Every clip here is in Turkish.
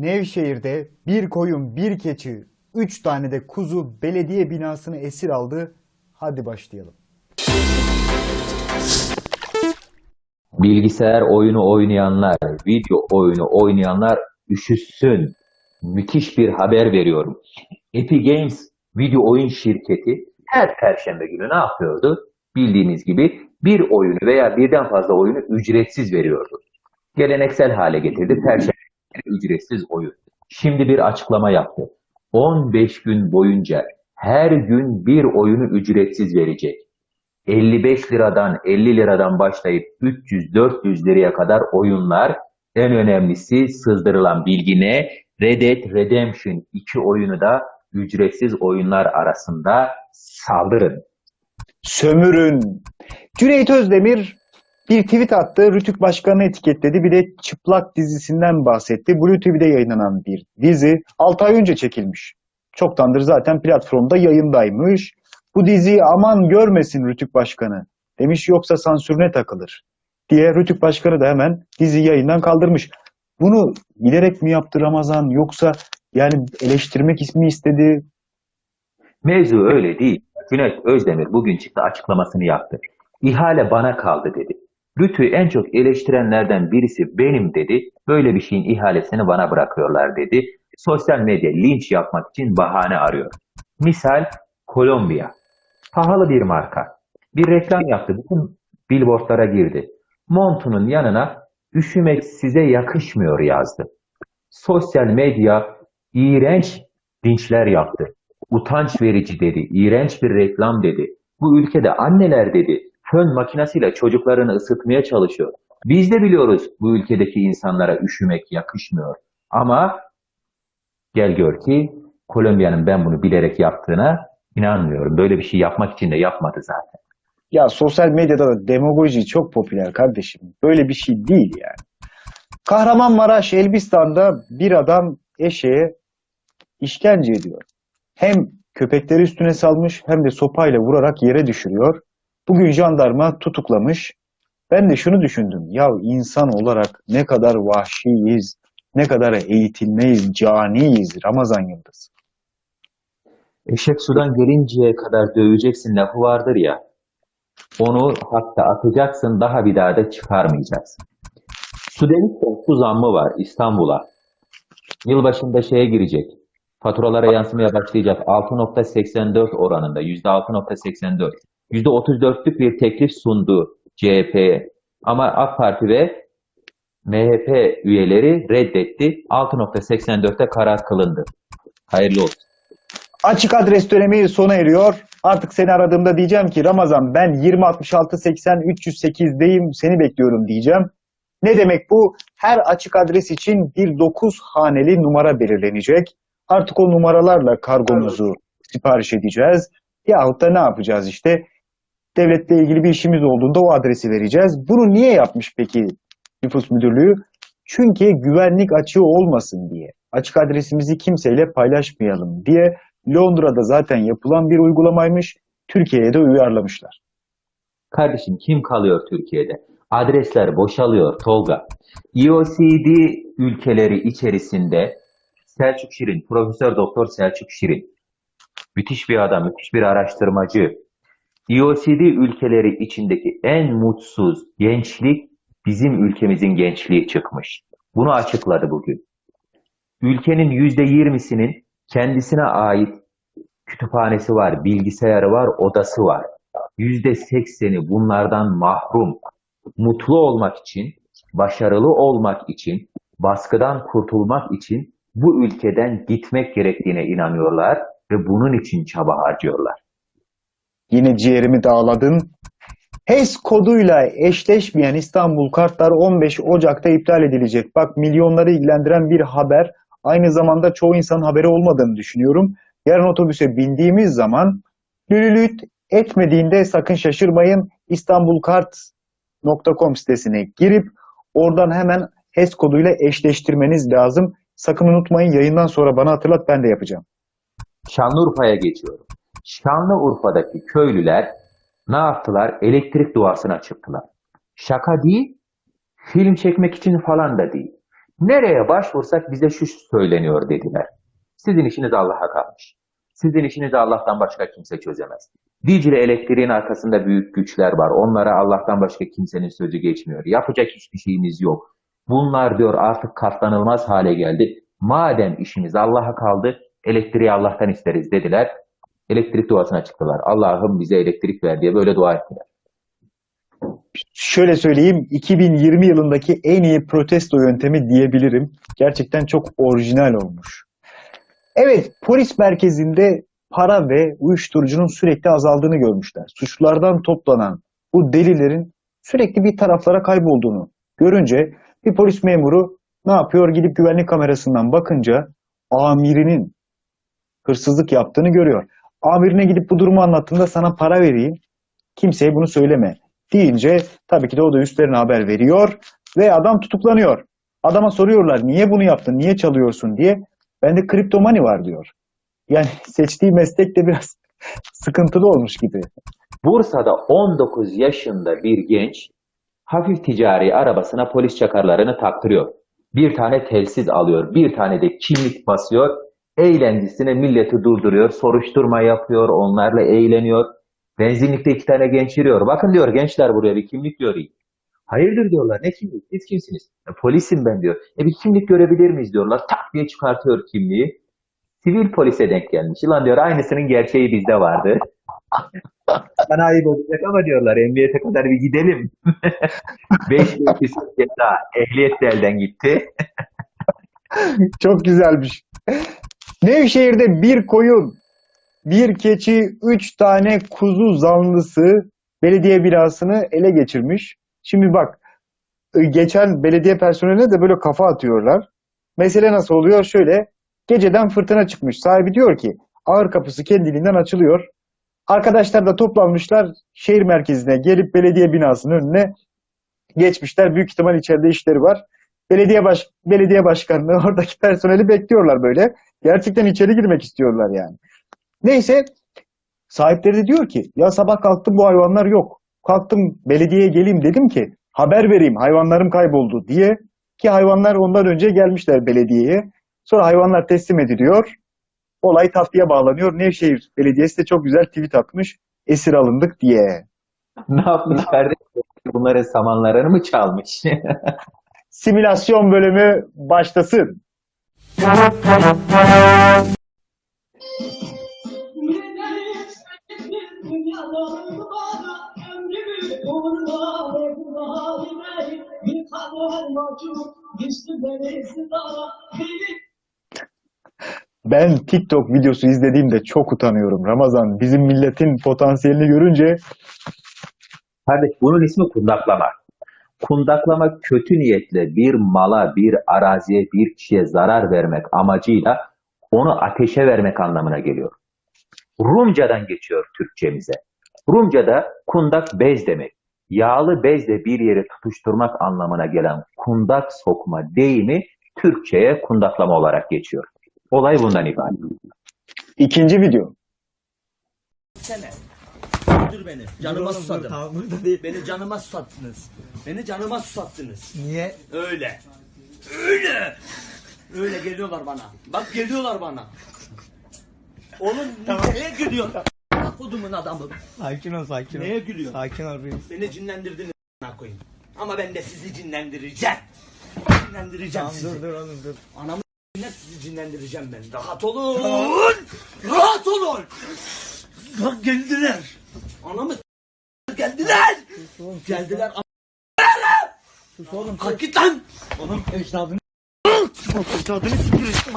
Nevşehir'de bir koyun, bir keçi, üç tane de kuzu belediye binasını esir aldı. Hadi başlayalım. Bilgisayar oyunu oynayanlar, video oyunu oynayanlar üşüsün. Müthiş bir haber veriyorum. Epic Games video oyun şirketi her perşembe günü ne yapıyordu? Bildiğiniz gibi bir oyunu veya birden fazla oyunu ücretsiz veriyordu. Geleneksel hale getirdi. Perşembe günü ücretsiz oyun. Şimdi bir açıklama yaptı. 15 gün boyunca her gün bir oyunu ücretsiz verecek. 55 liradan 50 liradan başlayıp 300-400 liraya kadar oyunlar en önemlisi sızdırılan bilgi ne? Red Dead Redemption 2 oyunu da ücretsiz oyunlar arasında saldırın. Sömürün. Cüneyt Özdemir bir tweet attı. Rütük Başkanı etiketledi. Bir de Çıplak dizisinden bahsetti. Blue TV'de yayınlanan bir dizi 6 ay önce çekilmiş. Çoktandır zaten platformda yayındaymış. Bu diziyi aman görmesin Rütük Başkanı demiş yoksa sansürüne takılır diye Rütük Başkanı da hemen diziyi yayından kaldırmış. Bunu bilerek mi yaptı Ramazan yoksa yani eleştirmek mi istedi? Mevzu öyle değil. Cüneyt Özdemir bugün çıktı açıklamasını yaptı. İhale bana kaldı dedi. Rütü'yü en çok eleştirenlerden birisi benim dedi. Böyle bir şeyin ihalesini bana bırakıyorlar dedi. Sosyal medya linç yapmak için bahane arıyor. Misal Kolombiya. Pahalı bir marka. Bir reklam yaptı. Bütün billboardlara girdi. Montunun yanına üşümek size yakışmıyor yazdı. Sosyal medya iğrenç linçler yaptı. Utanç verici dedi. iğrenç bir reklam dedi. Bu ülkede anneler dedi. Fön makinesiyle çocuklarını ısıtmaya çalışıyor. Biz de biliyoruz bu ülkedeki insanlara üşümek yakışmıyor. Ama gel gör ki Kolombiya'nın ben bunu bilerek yaptığına inanmıyorum. Böyle bir şey yapmak için de yapmadı zaten. Ya sosyal medyada da demagoji çok popüler kardeşim. Böyle bir şey değil yani. Kahramanmaraş, Elbistan'da bir adam eşeğe işkence ediyor. Hem köpekleri üstüne salmış hem de sopayla vurarak yere düşürüyor. Bugün jandarma tutuklamış. Ben de şunu düşündüm. Ya insan olarak ne kadar vahşiyiz, ne kadar eğitilmeyiz, caniyiz Ramazan Yıldız. Eşek sudan gelinceye kadar döveceksin lafı vardır ya. Onu hatta atacaksın daha bir daha da çıkarmayacaksın. Su demişken su zammı var İstanbul'a. Yılbaşında şeye girecek. Faturalara yansımaya başlayacak 6.84 oranında %6.84. %34'lük bir teklif sundu CHP'ye. Ama AK Parti ve MHP üyeleri reddetti. 6.84'te karar kılındı. Hayırlı olsun. Açık adres dönemi sona eriyor. Artık seni aradığımda diyeceğim ki Ramazan ben 2066 80 308'deyim seni bekliyorum diyeceğim. Ne demek bu? Her açık adres için bir 9 haneli numara belirlenecek. Artık o numaralarla kargomuzu sipariş edeceğiz. Yahut da ne yapacağız işte? Devletle ilgili bir işimiz olduğunda o adresi vereceğiz. Bunu niye yapmış peki nüfus müdürlüğü? Çünkü güvenlik açığı olmasın diye. Açık adresimizi kimseyle paylaşmayalım diye Londra'da zaten yapılan bir uygulamaymış. Türkiye'ye de uyarlamışlar. Kardeşim kim kalıyor Türkiye'de? Adresler boşalıyor Tolga. EOCD ülkeleri içerisinde Selçuk Şirin, Profesör Doktor Selçuk Şirin. Müthiş bir adam, müthiş bir araştırmacı. EOCD ülkeleri içindeki en mutsuz gençlik bizim ülkemizin gençliği çıkmış. Bunu açıkladı bugün. Ülkenin %20'sinin kendisine ait kütüphanesi var, bilgisayarı var, odası var. %80'i bunlardan mahrum. Mutlu olmak için, başarılı olmak için, baskıdan kurtulmak için bu ülkeden gitmek gerektiğine inanıyorlar ve bunun için çaba harcıyorlar. Yine ciğerimi dağladın. HES koduyla eşleşmeyen İstanbul kartlar 15 Ocak'ta iptal edilecek. Bak milyonları ilgilendiren bir haber. Aynı zamanda çoğu insanın haberi olmadığını düşünüyorum. Yarın otobüse bindiğimiz zaman lülülüt etmediğinde sakın şaşırmayın. İstanbulkart.com sitesine girip oradan hemen HES koduyla eşleştirmeniz lazım. Sakın unutmayın yayından sonra bana hatırlat ben de yapacağım. Şanlıurfa'ya geçiyorum. Şanlıurfa'daki köylüler ne yaptılar? Elektrik duasına çıktılar. Şaka değil, film çekmek için falan da değil. Nereye başvursak bize şu söyleniyor dediler. Sizin işiniz Allah'a kalmış. Sizin işinizi Allah'tan başka kimse çözemez. Dicle elektriğin arkasında büyük güçler var. Onlara Allah'tan başka kimsenin sözü geçmiyor. Yapacak hiçbir şeyimiz yok. Bunlar diyor artık katlanılmaz hale geldi. Madem işimiz Allah'a kaldı, elektriği Allah'tan isteriz dediler. Elektrik duasına çıktılar. Allah'ım bize elektrik ver diye böyle dua ettiler. Şöyle söyleyeyim 2020 yılındaki en iyi protesto yöntemi diyebilirim. Gerçekten çok orijinal olmuş. Evet polis merkezinde para ve uyuşturucunun sürekli azaldığını görmüşler. Suçlulardan toplanan bu delilerin sürekli bir taraflara kaybolduğunu görünce bir polis memuru ne yapıyor? Gidip güvenlik kamerasından bakınca amirinin hırsızlık yaptığını görüyor. Amirine gidip bu durumu anlattığında sana para vereyim, kimseye bunu söyleme deyince tabii ki de o da üstlerine haber veriyor ve adam tutuklanıyor. Adama soruyorlar niye bunu yaptın, niye çalıyorsun diye. Bende kriptomani var diyor. Yani seçtiği meslek de biraz sıkıntılı olmuş gibi. Bursa'da 19 yaşında bir genç hafif ticari arabasına polis çakarlarını taktırıyor. Bir tane telsiz alıyor, bir tane de kimlik basıyor. Eğlencesine milleti durduruyor, soruşturma yapıyor, onlarla eğleniyor. Benzinlikte iki tane genç yürüyor. Bakın diyor gençler buraya bir kimlik göreyim. Hayırdır diyorlar. Ne kimlik? Siz kimsiniz? "E, polisim ben diyor. E bir kimlik görebilir miyiz diyorlar. Tak diye çıkartıyor kimliği. Sivil polise denk gelmiş. Ulan diyor aynısının gerçeği bizde vardı. Bana ayıp olacak ama diyorlar emniyete kadar bir gidelim. 5 yıl ceza. Ehliyet de elden gitti. Çok güzelmiş. Nevşehir'de bir koyun, bir keçi, üç tane kuzu zanlısı belediye binasını ele geçirmiş. Şimdi bak, e, geçen belediye personeline de böyle kafa atıyorlar. Mesele nasıl oluyor? Şöyle, geceden fırtına çıkmış. Sahibi diyor ki, ağır kapısı kendiliğinden açılıyor. Arkadaşlar da toplanmışlar şehir merkezine gelip belediye binasının önüne geçmişler. Büyük ihtimal içeride işleri var. Belediye baş belediye başkanlığı oradaki personeli bekliyorlar böyle. Gerçekten içeri girmek istiyorlar yani. Neyse sahipleri de diyor ki ya sabah kalktım bu hayvanlar yok. Kalktım belediyeye geleyim dedim ki haber vereyim hayvanlarım kayboldu diye ki hayvanlar ondan önce gelmişler belediyeye. Sonra hayvanlar teslim ediliyor. Olay tatlıya bağlanıyor. Nevşehir Belediyesi de çok güzel tweet atmış. Esir alındık diye. Ne yapmış kardeşim? Bunların samanlarını mı çalmış? Simülasyon bölümü başlasın. Ben TikTok videosu izlediğimde çok utanıyorum. Ramazan bizim milletin potansiyelini görünce Kardeş bunun ismi kundaklama. Kundaklama kötü niyetle bir mala, bir araziye, bir kişiye zarar vermek amacıyla onu ateşe vermek anlamına geliyor. Rumcadan geçiyor Türkçemize. Rumcada kundak bez demek. Yağlı bezle bir yere tutuşturmak anlamına gelen kundak sokma deyimi Türkçe'ye kundaklama olarak geçiyor. Olay bundan ibaret. ikinci video. Sene. Dur beni. Canıma susadım. Tamam burada değil. Beni canıma susattınız. Beni canıma susattınız. Niye? Öyle. Öyle. Öyle geliyorlar bana. Bak geliyorlar bana. Oğlum neye gülüyorsun? Kodumun adamı. Sakin ol sakin ol. Neye gülüyorsun? Sakin ol reis. Beni cinlendirdiniz a**ına koyayım. Ama ben de sizi cinlendireceğim. Cinlendireceğim Tamam sizi. dur dur oğlum dur. Anamı s**ine sizi cinlendireceğim ben. Rahat olun. Rahat olun. Bak geldiler. Anamı geldiler. Sus oğlum sus. Geldiler. Sus oğlum Kalk git lan. Oğlum ecdadını Ecdadını siktir.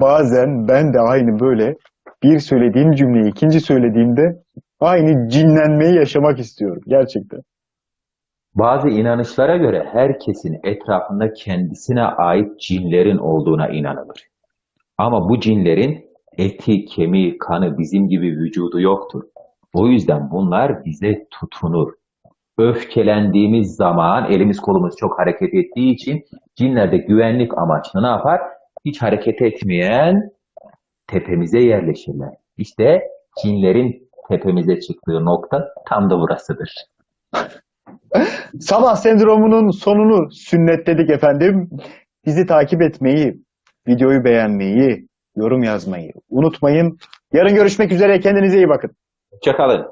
Bazen ben de aynı böyle bir söylediğim cümleyi ikinci söylediğimde aynı cinlenmeyi yaşamak istiyorum gerçekten. Bazı inanışlara göre herkesin etrafında kendisine ait cinlerin olduğuna inanılır. Ama bu cinlerin eti, kemiği, kanı bizim gibi vücudu yoktur. O yüzden bunlar bize tutunur. Öfkelendiğimiz zaman elimiz kolumuz çok hareket ettiği için cinler de güvenlik amaçlı ne yapar? Hiç hareket etmeyen tepemize yerleşirler. İşte cinlerin tepemize çıktığı nokta tam da burasıdır. Sabah sendromunun sonunu sünnetledik efendim. Bizi takip etmeyi, videoyu beğenmeyi, yorum yazmayı unutmayın. Yarın görüşmek üzere. Kendinize iyi bakın. Hoşçakalın.